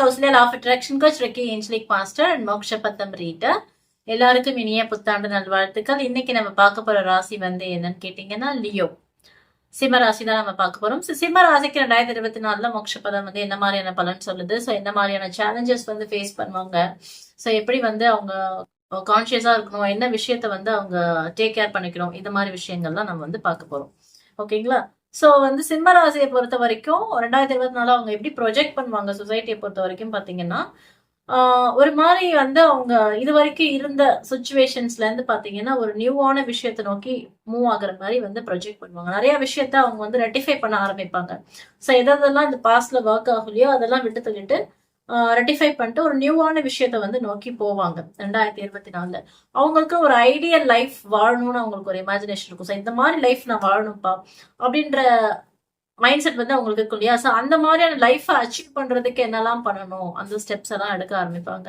Kausalya of attraction coach reiki angelic master and மோக்ஷ பத்தம் ரீட்டர் எல்லாருக்கும் இனிய புத்தாண்டு நல்வாழ்த்துக்கள். இன்னைக்கு நம்ம பார்க்க போற ராசி வந்து என்னன்னு கேட்டீங்கன்னா லியோ. சிம்ம ராசி தான் நம்ம பார்க்க போறோம். So, சிம்ம ராசிக்கு ரெண்டாயிரத்தி இருபத்தி நாலுல மோக்ஷ பதம் வந்து என்ன மாதிரியான பலன் சொல்லுது? ஸோ என்ன மாதிரியான சேலஞ்சஸ் வந்து ஃபேஸ் பண்ணுவாங்க? ஸோ எப்படி வந்து அவங்க கான்சியஸா இருக்கணும்? என்ன விஷயத்த வந்து அவங்க டேக் கேர் பண்ணிக்கணும்? இந்த மாதிரி விஷயங்கள்லாம் நம்ம வந்து பார்க்க போறோம். ஓகேங்களா ஸோ வந்து சிம்ம ராசியை பொறுத்த வரைக்கும் ரெண்டாயிரத்தி இருபத்தி நாலு அவங்க எப்படி ப்ரொஜெக்ட் பண்ணுவாங்க சொசைட்டியை பொறுத்த வரைக்கும் பார்த்தீங்கன்னா ஒரு மாதிரி வந்து அவங்க இது வரைக்கும் இருந்த சுச்சுவேஷன்ஸ்லேருந்து பார்த்தீங்கன்னா ஒரு நியூவான விஷயத்தை நோக்கி மூவ் ஆகுற மாதிரி வந்து ப்ரொஜெக்ட் பண்ணுவாங்க. நிறைய விஷயத்த அவங்க வந்து ரெட்டிஃபை பண்ண ஆரம்பிப்பாங்க. ஸோ எதெல்லாம் இந்த பாஸ்ட்ல ஒர்க் ஆகலையோ அதெல்லாம் விட்டு தள்ளிட்டு ரெட்டிஃபை பண்ணிட்டு ஒரு நியூவான விஷயத்த வந்து நோக்கி போவாங்க. ரெண்டாயிரத்தி இருபத்தி நாலுல. அவங்களுக்கு ஒரு ஐடியல் லைஃப் வாழணும்னு அவங்களுக்கு ஒரு இமேஜினேஷன் இருக்கும். ஸோ இந்த மாதிரி லைஃப் நான் வாழணும்ப்பா அப்படின்ற மைண்ட் செட் வந்து அவங்களுக்கு இருக்கும் இல்லையா? ஸோ அந்த மாதிரியான லைஃப்பை அச்சீவ் பண்றதுக்கு என்னெல்லாம் பண்ணணும்? அந்த ஸ்டெப்ஸ் எல்லாம் எடுக்க ஆரம்பிப்பாங்க.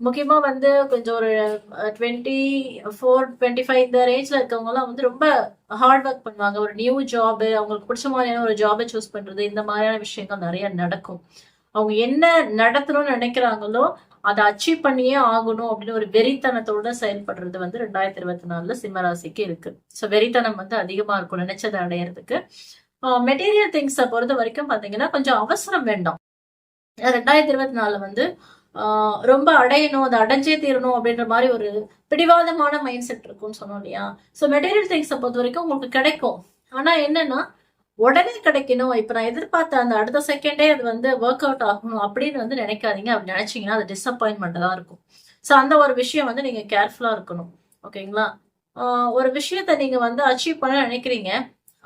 முக்கியமா வந்து கொஞ்சம் ஒரு டுவெண்ட்டி ஃபோர் டுவெண்ட்டி ஃபைவ் இந்த ரேஞ்சில் இருக்கவங்கலாம் வந்து ரொம்ப ஹார்ட் ஒர்க் பண்ணுவாங்க. ஒரு நியூ ஜாப் அவங்களுக்கு பிடிச்ச மாதிரியான ஒரு ஜாபை சூஸ் பண்றது இந்த மாதிரியான விஷயங்கள் நிறைய நடக்கும். அவங்க என்ன நடத்தணும்னு நினைக்கிறாங்களோ அதை அச்சீவ் பண்ணியே ஆகணும் அப்படின்னு ஒரு வெறித்தனத்தோட செயல்படுறது வந்து ரெண்டாயிரத்தி இருபத்தி நாலுல சிம்மராசிக்கு இருக்கு. ஸோ வெறித்தனம் வந்து அதிகமா இருக்கும் நினைச்சதை அடையிறதுக்கு. மெட்டீரியல் திங்ஸை பொறுத்த வரைக்கும் பாத்தீங்கன்னா கொஞ்சம் அவசரம் வேண்டாம். ரெண்டாயிரத்தி இருபத்தி நாலுல வந்து ரொம்ப அடையணும் அதை அடைஞ்சே தீரணும் அப்படின்ற மாதிரி ஒரு பிடிவாதமான மைண்ட் செட் இருக்கும்னு சொன்னோம் இல்லையா? ஸோ மெட்டீரியல் திங்ஸை பொறுத்த வரைக்கும் உங்களுக்கு கிடைக்கும். ஆனா என்னன்னா உடனே கிடைக்கணும். இப்ப நான் எதிர்பார்த்த அந்த அடுத்த செகண்டே அது வந்து ஒர்க் அவுட் ஆகணும் அப்படின்னு வந்து நினைக்காதீங்க. அப்படி நினைச்சீங்கன்னா அது டிசப்பாயின்மெண்ட் தான் இருக்கும். ஸோ அந்த ஒரு விஷயம் வந்து நீங்க கேர்ஃபுல்லா இருக்கணும். ஓகேங்களா? ஒரு விஷயத்த நீங்க வந்து அச்சீவ் பண்ண நினைக்கிறீங்க.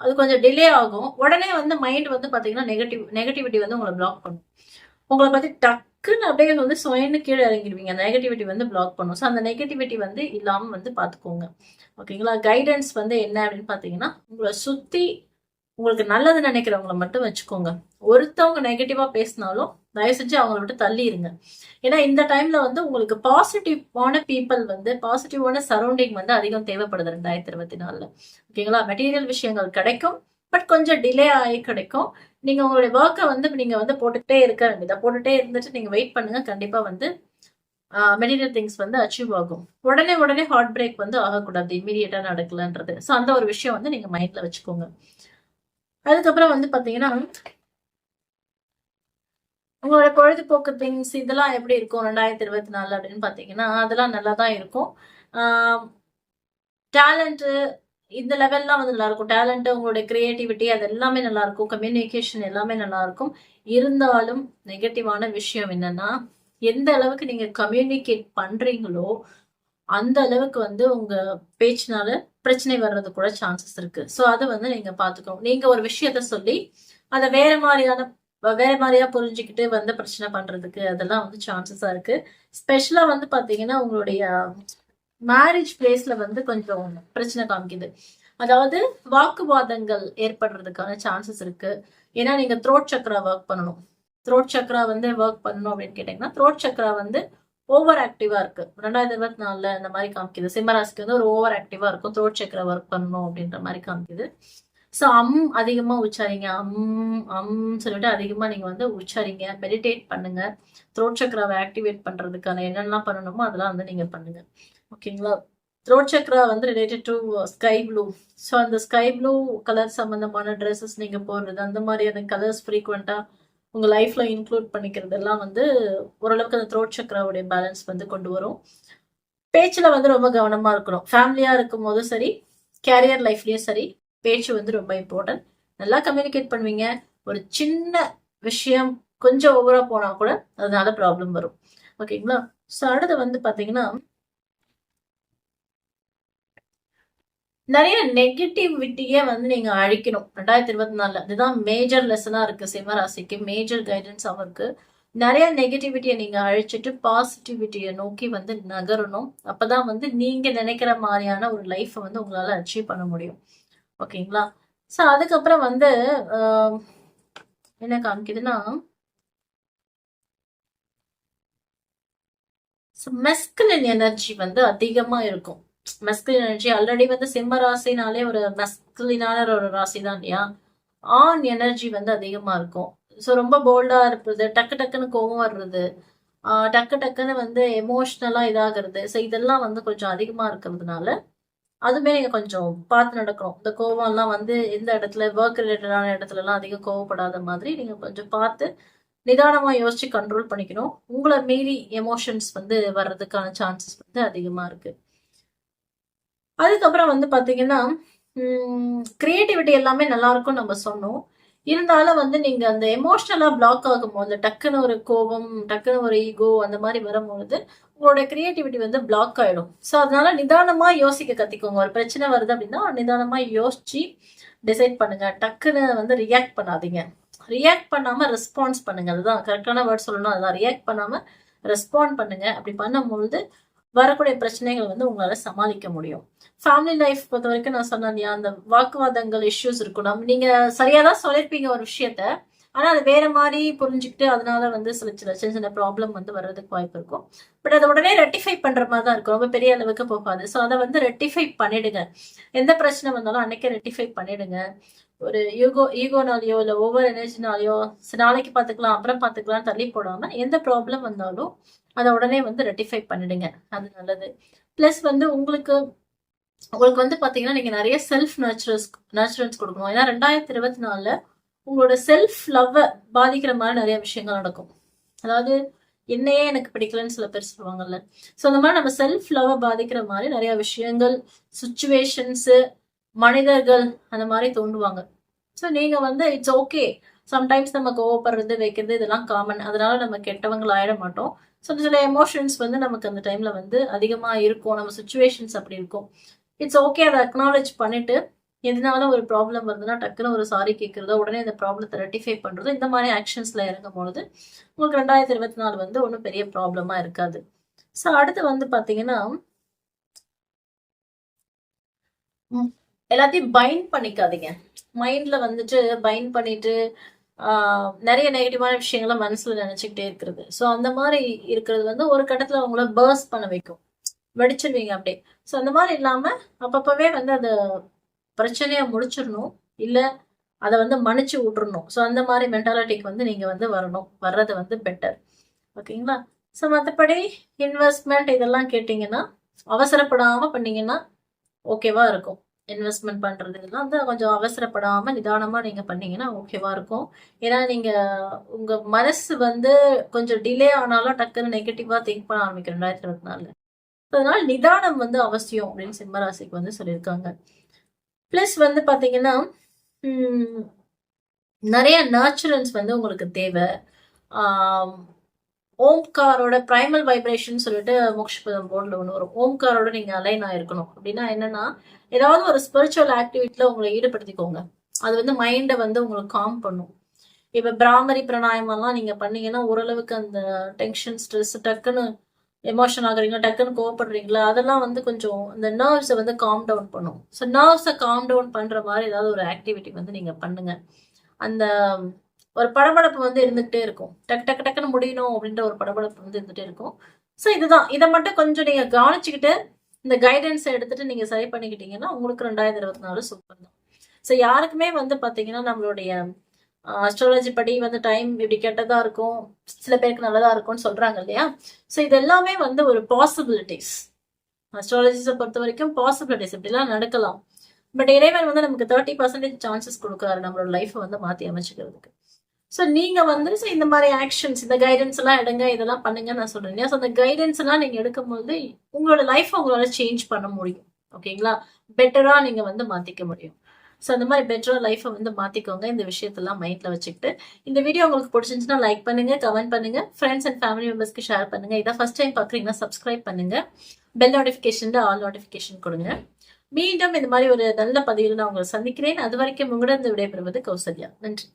அது கொஞ்சம் டிலே ஆகும். உடனே வந்து மைண்ட் வந்து பாத்தீங்கன்னா நெகட்டிவ் நெகட்டிவிட்டி வந்து உங்களை பிளாக் பண்ணும். உங்களை பத்தி டக்குன்னு அப்படியே வந்து சுயன்னு கீழே இறங்கிடுவீங்க. அந்த நெகட்டிவிட்டி வந்து பிளாக் பண்ணும். ஸோ அந்த நெகட்டிவிட்டி வந்து இல்லாம வந்து பாத்துக்கோங்க. ஓகேங்களா? கைடன்ஸ் வந்து என்ன அப்படின்னு பாத்தீங்கன்னா உங்களை சுத்தி உங்களுக்கு நல்லது நினைக்கிறவங்கள மட்டும் வச்சுக்கோங்க. ஒருத்தவங்க நெகட்டிவா பேசினாலும் தயவு செஞ்சு அவங்கள விட்டு தள்ளி இருங்க ஏன்னா இந்த டைம்ல வந்து உங்களுக்கு பாசிட்டிவான பீப்புள் வந்து பாசிட்டிவான சரௌண்டிங் வந்து அதிகம் தேவைப்படுது ரெண்டாயிரத்தி இருபத்தி நாலுல ஓகேங்களா மெட்டீரியல் விஷயங்கள் கிடைக்கும் பட் கொஞ்சம் டிலே ஆகி கிடைக்கும். நீங்க உங்களுடைய ஒர்க்கை வந்து நீங்க வந்து போட்டுக்கிட்டே இருக்க வேண்டியதா? போட்டுட்டே இருந்துட்டு நீங்க வெயிட் பண்ணுங்க. கண்டிப்பா வந்து மெட்டீரியல் திங்ஸ் வந்து அச்சீவ் ஆகும். உடனே உடனே ஹார்ட் பிரேக் வந்து ஆகக்கூடாது. இம்மீடியட்டா நடக்கலன்றது. ஸோ அந்த ஒரு விஷயம் வந்து நீங்க மைண்ட்ல வச்சுக்கோங்க. அதுக்கப்புறம் வந்து பார்த்தீங்கன்னா உங்களோட பொழுதுபோக்கு திங்ஸ் இதெல்லாம் எப்படி இருக்கும்? ரெண்டாயிரத்தி இருபத்தி நாலு அப்படின்னு பார்த்தீங்கன்னா அதெல்லாம் நல்லா தான் இருக்கும் டேலண்ட்டு இந்த லெவல்லாம் வந்து நல்லா இருக்கும் டேலண்ட்டு உங்களுடைய கிரியேட்டிவிட்டி அது எல்லாமே நல்லா இருக்கும் கம்யூனிகேஷன் எல்லாமே நல்லா இருக்கும் இருந்தாலும் நெகட்டிவான விஷயம் என்னன்னா எந்த அளவுக்கு நீங்க கம்யூனிகேட் பண்றீங்களோ அந்த அளவுக்கு வந்து உங்க பேச்சினால பிரச்சனை வர்றது கூட சான்சஸ் இருக்கு. ஸோ அதை வந்து நீங்க பாத்துக்கணும் நீங்க ஒரு விஷயத்த சொல்லி அதை வேற மாதிரியான வேற மாதிரியா புரிஞ்சுக்கிட்டு வந்து பிரச்சனை பண்றதுக்கு அதெல்லாம் வந்து சான்சஸா இருக்கு. ஸ்பெஷலா வந்து பாத்தீங்கன்னா உங்களுடைய மேரேஜ் பிளேஸ்ல வந்து கொஞ்சம் பிரச்சனை காமிக்குது. அதாவது வாக்குவாதங்கள் ஏற்படுறதுக்கான சான்சஸ் இருக்கு. ஏன்னா நீங்க த்ரோட் சக்கரா ஒர்க் பண்ணணும். த்ரோட் சக்கரா வந்து ஒர்க் பண்ணணும் அப்படின்னு கேட்டீங்கன்னா த்ரோட் சக்கரா வந்து ஓவர் ஆக்டிவா இருக்கு. ரெண்டாயிரத்தி இருபத்தி நாலுல இந்த மாதிரி காமிக்குது. சிம்மராசிக்கு வந்து ஒரு ஓவர் ஆக்டிவா இருக்கும். த்ரோட் சக்கர ஒர்க் பண்ணணும் அப்படின்ற மாதிரி காமிக்குது. ஸோ அம் அதிகமா உச்சாரிங்க. அம் அம் சொல்லிட்டு அதிகமா நீங்க வந்து உச்சாரிங்க. மெடிடேட் பண்ணுங்க. த்ரோட் சக்ராவை ஆக்டிவேட் பண்றதுக்கான என்னெல்லாம் பண்ணணுமோ அதெல்லாம் வந்து நீங்க பண்ணுங்க. ஓகேங்களா த்ரோட் சக்ரா வந்து related to sky blue so அந்த ஸ்கை ப்ளூ கலர் சம்மந்தமான ட்ரெஸ்ஸஸ் நீங்கள் போடுறது அந்த மாதிரியான கலர்ஸ் ஃப்ரீக்வெண்ட்டாக உங்கள் லைஃப்பில் இன்க்ளூட் பண்ணிக்கிறதெல்லாம் வந்து ஓரளவுக்கு அந்த த்ரோட் சக்கராவுடைய பேலன்ஸ் வந்து கொண்டு வரும். பேச்சில் வந்து ரொம்ப கவனமாக இருக்கணும். ஃபேமிலியாக இருக்கும் போதும் சரி கேரியர் லைஃப்லேயும் சரி பேச்சு வந்து ரொம்ப இம்பார்ட்டன்ட் நல்லா கம்யூனிகேட் பண்ணுவீங்க. ஒரு சின்ன விஷயம் கொஞ்சம் ஓவராக போனால் கூட அதனால ப்ராப்ளம் வரும். ஓகேங்களா ஸோ அடுத்து வந்து பார்த்தீங்கன்னா நிறைய நெகட்டிவிட்டியே வந்து நீங்க அழிக்கணும். ரெண்டாயிரத்தி இருபத்தி நாலுல. இதுதான் மேஜர் லெசனா இருக்கு சிம்மராசிக்கு. மேஜர் கைடன்ஸ் அவருக்கு. நிறைய நெகட்டிவிட்டியை நீங்க அழிச்சிட்டு பாசிட்டிவிட்டியை நோக்கி வந்து நகரணும். அப்பதான் வந்து நீங்க நினைக்கிற மாதிரியான ஒரு லைஃப்பை வந்து உங்களால அச்சீவ் பண்ண முடியும். ஓகேங்களா? ஸோ அதுக்கப்புறம் வந்து என்ன காமிக்குதுன்னா மெஸ்குலின் எனர்ஜி வந்து அதிகமா இருக்கும். மெஸ்கிலின் எனர்ஜி. ஆல்ரெடி வந்து சிம்ம ராசினாலே ஒரு மெஸ்கிலினான ஒரு ராசி தான் இல்லையா? ஆண் எனர்ஜி வந்து அதிகமா இருக்கும். ஸோ ரொம்ப போல்டா இருப்பது டக்கு டக்குன்னு கோவம் வர்றது டக்கு டக்குன்னு வந்து எமோஷ்னலா இதாகிறது. ஸோ இதெல்லாம் வந்து கொஞ்சம் அதிகமா இருக்கிறதுனால அதுமே நீங்கள் கொஞ்சம் பார்த்து நடக்கணும். இந்த கோவம்லாம் வந்து எந்த இடத்துல ஒர்க் ரிலேட்டடான இடத்துலலாம் அதிகம் கோவப்படாத மாதிரி நீங்கள் கொஞ்சம் பார்த்து நிதானமாக யோசிச்சு கண்ட்ரோல் பண்ணிக்கணும். உங்களை மீறி எமோஷன்ஸ் வந்து வர்றதுக்கான சான்சஸ் வந்து அதிகமாக இருக்குது அதுக்கப்புறம் வந்து பார்த்தீங்கன்னா கிரியேட்டிவிட்டி எல்லாமே நல்லா இருக்கும்னு நம்ம சொன்னோம். இருந்தாலும் வந்து நீங்க அந்த எமோஷனலா பிளாக் ஆகும்போது டக்குன்னு ஒரு கோபம் டக்குன்னு ஒரு ஈகோ அந்த மாதிரி வரும்பொழுது உங்களோட கிரியேட்டிவிட்டி வந்து பிளாக் ஆயிடும். ஸோ அதனால நிதானமா யோசிக்க கத்திக்கோங்க. ஒரு பிரச்சனை வருது அப்படின்னா நிதானமா யோசிச்சு டிசைட் பண்ணுங்க. டக்குன்னு வந்து ரியாக்ட் பண்ணாதீங்க. ரியாக்ட் பண்ணாம ரெஸ்பான்ஸ் பண்ணுங்க. அதுதான் கரெக்டான வேர்ட் சொல்லணும். அதுதான் ரியாக்ட் பண்ணாம ரெஸ்பாண்ட் பண்ணுங்க. அப்படி பண்ணும்பொழுது வரக்கூடிய பிரச்சனைகள் வந்து உங்களால சமாளிக்க முடியும். ஃபேமிலி லைஃப் பொறுத்த வரைக்கும் நான் சொன்னேன் இல்லையா அந்த வாக்குவாதங்கள் இஷ்யூஸ் இருக்கும் நம்ம நீங்க சரியா தான் சொல்லியிருப்பீங்க ஒரு விஷயத்த. ஆனா அது வேற மாதிரி புரிஞ்சுக்கிட்டு அதனால வந்து சில சில சின்ன சின்ன ப்ராப்ளம் வந்து வர்றதுக்கு வாய்ப்பு இருக்கும். பட் அதை உடனே ரெட்டிஃபை பண்ற மாதிரி தான் இருக்கும். ரொம்ப பெரிய அளவுக்கு போகாது. ஸோ அதை வந்து ரெட்டிஃபை பண்ணிடுங்க. எந்த பிரச்சனை வந்தாலும் அன்னைக்கே ரெட்டிஃபை பண்ணிடுங்க. ஒரு ஈகோ ஈகோனாலேயோ இல்லை ஓவர் எனர்ஜினாலேயோ நாளைக்கு பார்த்துக்கலாம் அப்புறம் பார்த்துக்கலாம் தள்ளி போடாமல் எந்த ப்ராப்ளம் வந்தாலும் அதை உடனே வந்து ரெட்டிஃபை பண்ணிடுங்க. அது நல்லது. ப்ளஸ் வந்து உங்களுக்கு உங்களுக்கு வந்து பார்த்தீங்கன்னா நீங்கள் நிறைய செல்ஃப் நர்ச்சரஸ் நர்ச்சரன்ஸ் கொடுக்கணும். ஏன்னா ரெண்டாயிரத்தி இருபத்தி நாலில் உங்களோட செல்ஃப் லவ்வை பாதிக்கிற மாதிரி நிறைய விஷயங்கள் நடக்கும். அதாவது என்னையே எனக்கு பிடிக்கலன்னு சில பேர் சொல்லுவாங்கல்ல. ஸோ அந்த மாதிரி நம்ம செல்ஃப் லவ்வை பாதிக்கிற மாதிரி நிறைய விஷயங்கள் சுச்சுவேஷன்ஸு மனிதர்கள் அந்த மாதிரி தோண்டுவாங்க. ஸோ நீங்கள் வந்து இட்ஸ் ஓகே சம்டைம்ஸ் நம்ம கோவப்படுறது வைக்கிறது இதெல்லாம் காமன் அதனால நம்ம கெட்டவங்கள் ஆயிட மாட்டோம். ஸோ சில எமோஷன்ஸ் வந்து நமக்கு அந்த டைம்ல வந்து அதிகமா இருக்கும். நம்ம சுச்சுவேஷன்ஸ் அப்படி இருக்கும். இட்ஸ் ஓகே அதை அக்னாலேஜ் பண்ணிட்டு எதனால ஒரு ப்ராப்ளம் வருதுன்னா டக்குன்னு ஒரு சாரி கேட்கறதோ உடனே இந்த ப்ராப்ளத்தை ரெட்டிஃபை பண்றதோ இந்த மாதிரி ஆக்ஷன்ஸ்ல இறங்கும் பொழுது உங்களுக்கு ரெண்டாயிரத்தி இருபத்தி நாலு வந்து ஒன்றும் பெரிய ப்ராப்ளமா இருக்காது. ஸோ அடுத்து வந்து பாத்தீங்கன்னா எல்லாத்தையும் பைண்ட் பண்ணிக்காதீங்க. மைண்ட்ல வந்துட்டு பைண்ட் பண்ணிட்டு நிறைய நெகட்டிவான விஷயங்களை மனசுல நினைச்சுக்கிட்டே இருக்கிறது. ஸோ அந்த மாதிரி இருக்கிறது வந்து ஒரு கட்டத்துல அவங்கள பேர்ஸ் பண்ண வைக்கும். வெடிச்சிருவீங்க அப்படியே. ஸோ அந்த மாதிரி இல்லாம அப்பப்பவே வந்து அந்த பிரச்சனையை முடிச்சிடணும். இல்லை அதை வந்து மன்னிச்சு விட்டுறணும். ஸோ அந்த மாதிரி மென்டாலிட்டிக்கு வந்து நீங்கள் வந்து வரணும். வர்றது வந்து பெட்டர் ஓகேங்களா? ஸோ மற்றபடி இன்வெஸ்ட்மெண்ட் இதெல்லாம் கேட்டிங்கன்னா அவசரப்படாமல் பண்ணீங்கன்னா ஓகேவா இருக்கும். இன்வெஸ்ட்மெண்ட் பண்ணுறதுலாம் வந்து கொஞ்சம் அவசரப்படாமல் நிதானமாக நீங்கள் பண்ணீங்கன்னா ஓகேவாக இருக்கும். ஏன்னா நீங்கள் உங்கள் மனசு வந்து கொஞ்சம் டிலே ஆனாலும் டக்குன்னு நெகட்டிவாக திங்க் பண்ண ஆரம்பிக்கும் ரெண்டாயிரத்தி இருபத்தி நாலு அதனால் நிதானம் வந்து அவசியம் அப்படின்னு சிம்மராசிக்கு வந்து சொல்லியிருக்காங்க. ப்ளஸ் வந்து பார்த்தீங்கன்னா நிறைய நேச்சுரல்ஸ் வந்து உங்களுக்கு தேவை. ஓம்காரோட ப்ரைமல் வைப்ரேஷன் சொல்லிட்டு மோக்ஷபதம் போர்டில் ஒன்று வரும். ஓம்காரோட நீங்கள் அலைன் ஆயிருக்கணும். அப்படின்னா என்னன்னா ஏதாவது ஒரு ஸ்பிரிச்சுவல் ஆக்டிவிட்டியில் உங்களை ஈடுபடுத்திக்கோங்க. அது வந்து மைண்டை வந்து உங்களுக்கு காம் பண்ணும். இப்போ பிராமரி பிரணாயமெல்லாம் நீங்கள் பண்ணீங்கன்னா ஓரளவுக்கு அந்த டென்ஷன் ஸ்ட்ரெஸ் டக்குன்னு எமோஷன் ஆகுறீங்களா டக்குன்னு கோவப்படுறீங்களா அதெல்லாம் வந்து கொஞ்சம் இந்த நர்வ்ஸை வந்து காம் டவுன் பண்ணும். ஸோ நர்வ்ஸை காம் டவுன் பண்ணுற மாதிரி ஏதாவது ஒரு ஆக்டிவிட்டி வந்து நீங்கள் பண்ணுங்க. அந்த ஒரு படபடப்பு வந்து இருந்துகிட்டே இருக்கும். டக்கு டக்கு டக்குன்னு முடியணும் அப்படின்ற ஒரு படபடப்பு வந்து இருந்துகிட்டே இருக்கும். ஸோ இதுதான். இதை மட்டும் கொஞ்சம் நீங்கள் கவனிச்சுக்கிட்டு இந்த கைடன்ஸை எடுத்துட்டு நீங்கள் சரி பண்ணிக்கிட்டீங்கன்னா உங்களுக்கு ரெண்டாயிரத்தி இருபத்தி நாலு சூப்பர் தான். ஸோ யாருக்குமே வந்து பார்த்தீங்கன்னா நம்மளுடைய அஸ்ட்ராலஜி படி வந்து டைம் இப்படி கெட்டதாக இருக்கும் சில பேருக்கு நல்லதாக இருக்கும்னு சொல்கிறாங்க இல்லையா? ஸோ இது எல்லாமே வந்து ஒரு பாசிபிலிட்டிஸ் அஸ்ட்ராலஜிஸை பொறுத்த வரைக்கும் பாசிபிலிட்டிஸ் இப்படிலாம் நடக்கலாம். பட் இறைவன் வந்து நமக்கு தேர்ட்டி பர்சன்டேஜ் சான்சஸ் கொடுக்குறாரு நம்மளோட லைஃப்பை வந்து மாற்றி அமைச்சுக்கிறதுக்கு. ஸோ நீங்கள் வந்து ஸோ இந்த மாதிரி ஆக்ஷன்ஸ் இந்த கைடன்ஸ் எல்லாம் எடுங்க இதெல்லாம் பண்ணுங்க நான் சொல்றேன் ஸோ அந்த கைடன்ஸ் எல்லாம் நீங்க எடுக்கும்போது உங்களோட லைஃப் உங்களால் சேஞ்ச் பண்ண முடியும். ஓகேங்களா பெட்டராக நீங்கள் வந்து மாற்றிக்க முடியும். ஸோ அந்த மாதிரி பெட்டராக லைஃப்பை வந்து மாற்றிக்கோங்க இந்த விஷயத்தெல்லாம் மைண்டில் வச்சுக்கிட்டு. இந்த வீடியோ உங்களுக்கு பிடிச்சிருந்துச்சுன்னா லைக் பண்ணுங்கள் கமெண்ட் பண்ணுங்கள் ஃப்ரெண்ட்ஸ் அண்ட் ஃபேமிலி மெம்பர்ஸ்க்கு ஷேர் பண்ணுங்க. இதான் ஃபர்ஸ்ட் டைம் பார்க்குறீங்கன்னா சப்ஸ்கிரைப் பண்ணுங்கள் பெல் நோட்டிஃபிகேஷன் ஆல் நோட்டிஃபிகேஷன் கொடுங்க. மீண்டும் இந்த மாதிரி ஒரு நல்ல பதிவில் நான் உங்களை சந்திக்கிறேன். அது வரைக்கும் உங்களிடம் விடைபெறுவது கௌசல்யா. நன்றி.